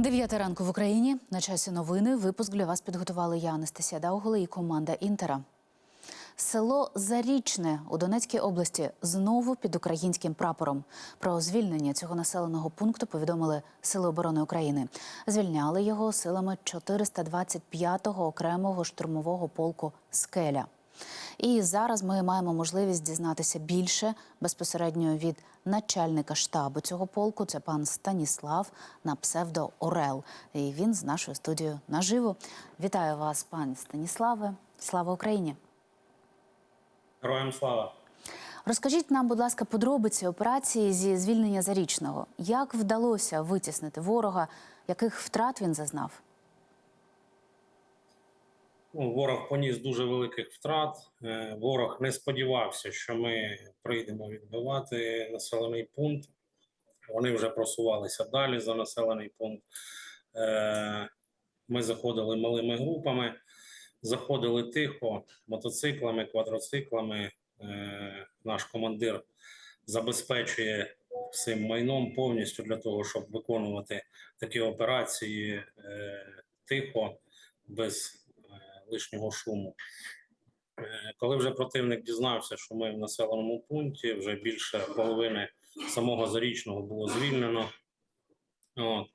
Дев'ята ранку в Україні. На часі новини. Випуск для вас підготували я, Анастасія Даугола і команда Інтера. Село Зарічне у Донецькій області знову під українським прапором. Про звільнення цього населеного пункту повідомили Сили оборони України. Звільняли його силами 425-го окремого штурмового полку Скеля. І зараз ми маємо можливість дізнатися більше безпосередньо від начальника штабу цього полку. Це пан Станіслав на псевдо Орел. І він з нашою студією наживо. Вітаю вас, пане Станіславе. Слава Україні! Героям слава! Розкажіть нам, будь ласка, подробиці операції зі звільнення зарічного. Як вдалося витіснити ворога? Яких втрат він зазнав? Ну, ворог поніс дуже великих втрат. Е, Ворог не сподівався, що ми прийдемо відбивати населений пункт. Вони вже просувалися далі за населений пункт. Е, Ми заходили малими групами, заходили тихо, мотоциклами, квадроциклами. Е, Наш командир забезпечує всім майном повністю для того, щоб виконувати такі операції тихо, без лишнього шуму. Е, Коли вже противник дізнався, що ми в населеному пункті, вже більше половини самого зарічного було звільнено. От.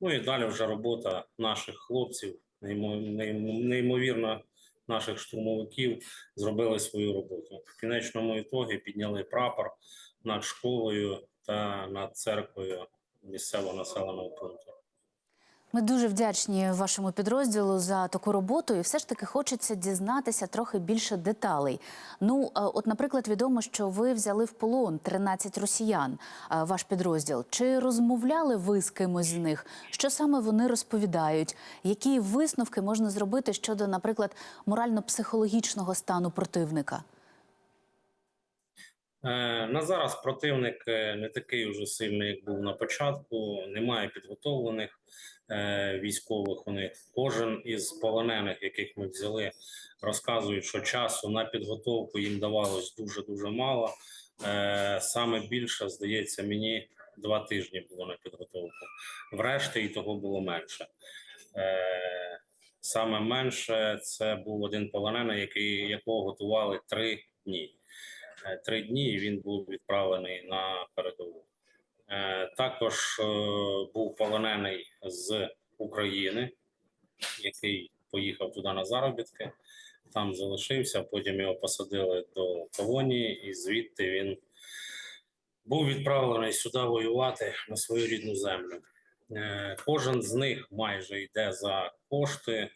Ну і далі вже робота наших хлопців, неймо- неймо- неймовірно, наших штурмовиків зробили свою роботу. В кінечному ітогі підняли прапор над школою та над церквою місцевого населеного пункту. Ми дуже вдячні вашому підрозділу за таку роботу, і все ж таки хочеться дізнатися трохи більше деталей. Ну, е, от, наприклад, відомо, що ви взяли в полон 13 росіян, е, ваш підрозділ. Чи розмовляли ви з кимось з них? Що саме вони розповідають? Які висновки можна зробити щодо, наприклад, морально-психологічного стану противника? Е, На зараз противник е, не такий уже сильний, як був на початку. Немає підготовлених е, військових у них. Кожен із полонених, яких ми взяли, розказують, що часу на підготовку їм давалось дуже дуже мало. Саме більше здається мені два тижні було на підготовку. Врешті і того було менше. Саме менше це був один полонений, який якого готували три дні три дні, і він був відправлений на передову. Е, Також е, був полонений з України, який поїхав туди на заробітки, там залишився. Потім його посадили до колонії, і звідти він був відправлений сюди воювати на свою рідну землю. Е, Кожен з них майже йде за кошти. е,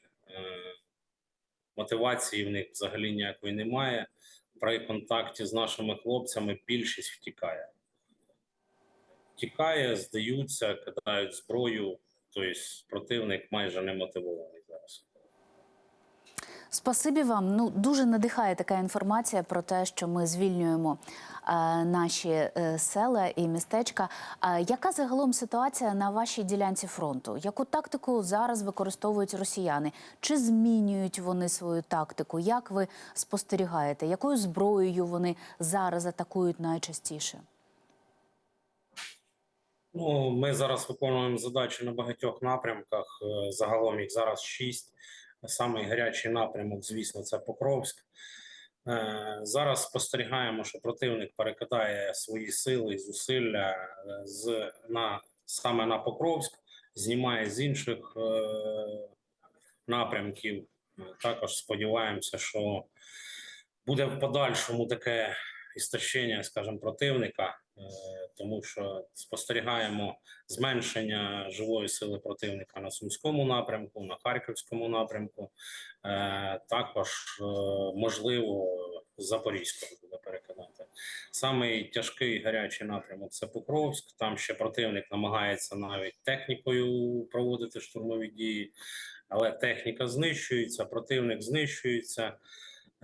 Мотивації в них взагалі ніякої немає при контакті з нашими хлопцями більшість втікає. Втікає, здаються, кидають зброю. Тобто противник майже не мотивований. Спасибі вам. Ну дуже надихає така інформація про те, що ми звільнюємо е, наші е, села і містечка. А яка загалом ситуація на вашій ділянці фронту? Яку тактику зараз використовують росіяни? Чи змінюють вони свою тактику? Як ви спостерігаєте? Якою зброєю вони зараз атакують найчастіше? Ну, ми зараз виконуємо задачі на багатьох напрямках. Е, Загалом їх зараз шість. Самий гарячий напрямок, звісно, це Покровськ. Е, Зараз спостерігаємо, що противник перекидає свої сили і зусилля е, з на саме на Покровськ, знімає з інших е, напрямків. Е, Також сподіваємося, що буде в подальшому таке істощення, скажімо, противника, тому що спостерігаємо зменшення живої сили противника на сумському напрямку, на харківському напрямку. Е, Також е, можливо з Запорізького буде перекидати. Самий тяжкий гарячий напрямок це Покровськ. Там ще противник намагається навіть технікою проводити штурмові дії, але техніка знищується, противник знищується.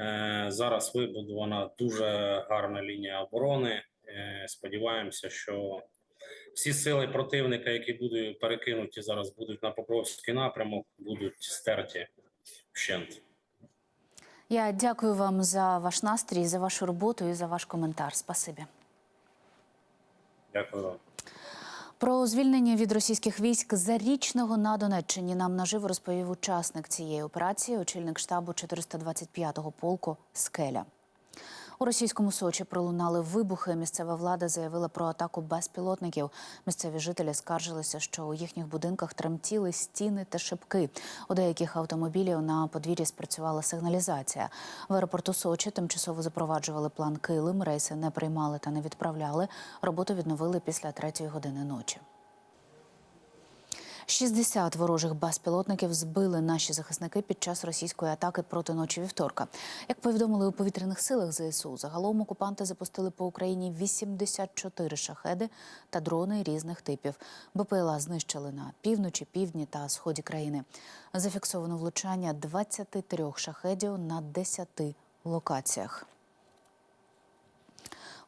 Е, Зараз вибудована дуже гарна лінія оборони. Е, Сподіваємося, що всі сили противника, які будуть перекинуті зараз, будуть на Покровський напрямок, будуть стерті вщент. Я дякую вам за ваш настрій, за вашу роботу і за ваш коментар. Спасибі. Дякую вам. Про звільнення від російських військ зарічного на Донеччині нам наживо розповів учасник цієї операції, очільник штабу 425-го полку Скеля. У російському Сочі пролунали вибухи. Місцева влада заявила про атаку безпілотників. Місцеві жителі скаржилися, що у їхніх будинках тремтіли стіни та шибки. У деяких автомобілів на подвір'ї спрацювала сигналізація. В аеропорту Сочі тимчасово запроваджували план Килим. Рейси не приймали та не відправляли. Роботу відновили після третьої години ночі. 60 ворожих безпілотників збили наші захисники під час російської атаки проти ночі вівторка. Як повідомили у повітряних силах ЗСУ, загалом окупанти запустили по Україні 84 шахеди та дрони різних типів. БПЛА знищили на півночі, півдні та сході країни. Зафіксовано влучання 23 шахедів на 10 локаціях.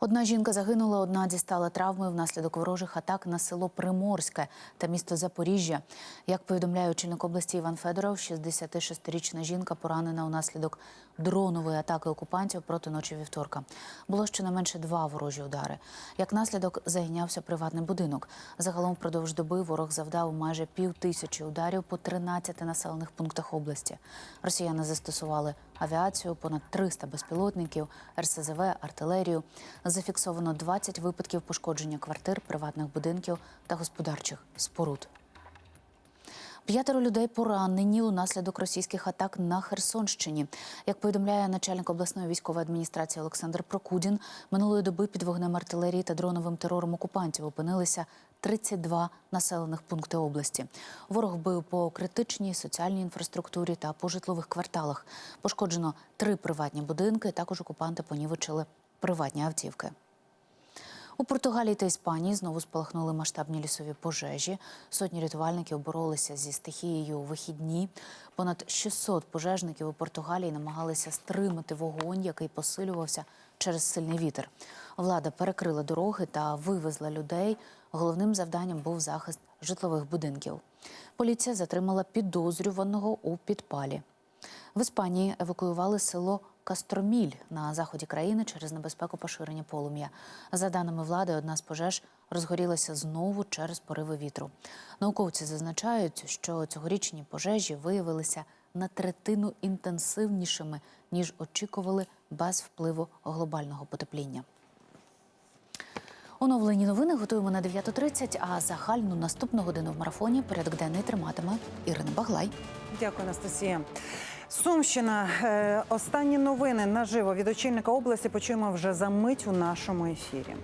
Одна жінка загинула, одна дістала травми внаслідок ворожих атак на село Приморське та місто Запоріжжя. Як повідомляє очільник області Іван Федоров, 66-річна жінка поранена унаслідок дронової атаки окупантів проти ночі вівторка. Було щонайменше два ворожі удари. Як наслідок загінявся приватний будинок. Загалом впродовж доби ворог завдав майже пів тисячі ударів по 13 населених пунктах області. Росіяни застосували авіацію, понад 300 безпілотників, РСЗВ, артилерію. Зафіксовано 20 випадків пошкодження квартир, приватних будинків та господарчих споруд. П'ятеро людей поранені унаслідок російських атак на Херсонщині. Як повідомляє начальник обласної військової адміністрації Олександр Прокудін, минулої доби під вогнем артилерії та дроновим терором окупантів опинилися 32 населених пункти області. Ворог бив по критичній соціальній інфраструктурі та по житлових кварталах. Пошкоджено три приватні будинки. Також окупанти понівечили приватні автівки. У Португалії та Іспанії знову спалахнули масштабні лісові пожежі. Сотні рятувальників боролися зі стихією у вихідні. Понад 600 пожежників у Португалії намагалися стримати вогонь, який посилювався через сильний вітер. Влада перекрила дороги та вивезла людей. Головним завданням був захист житлових будинків. Поліція затримала підозрюваного у підпалі. В Іспанії евакуювали село Кастроміль на заході країни через небезпеку поширення полум'я. За даними влади, одна з пожеж розгорілася знову через пориви вітру. Науковці зазначають, що цьогорічні пожежі виявилися на третину інтенсивнішими ніж очікували без впливу глобального потепління. Оновлені новини готуємо на 9.30, а загальну наступну годину в марафоні порядок денний триматиме Ірина Баглай. Дякую, Анастасія. Сумщина. Е, Останні новини наживо від очільника області почуємо вже за мить у нашому ефірі.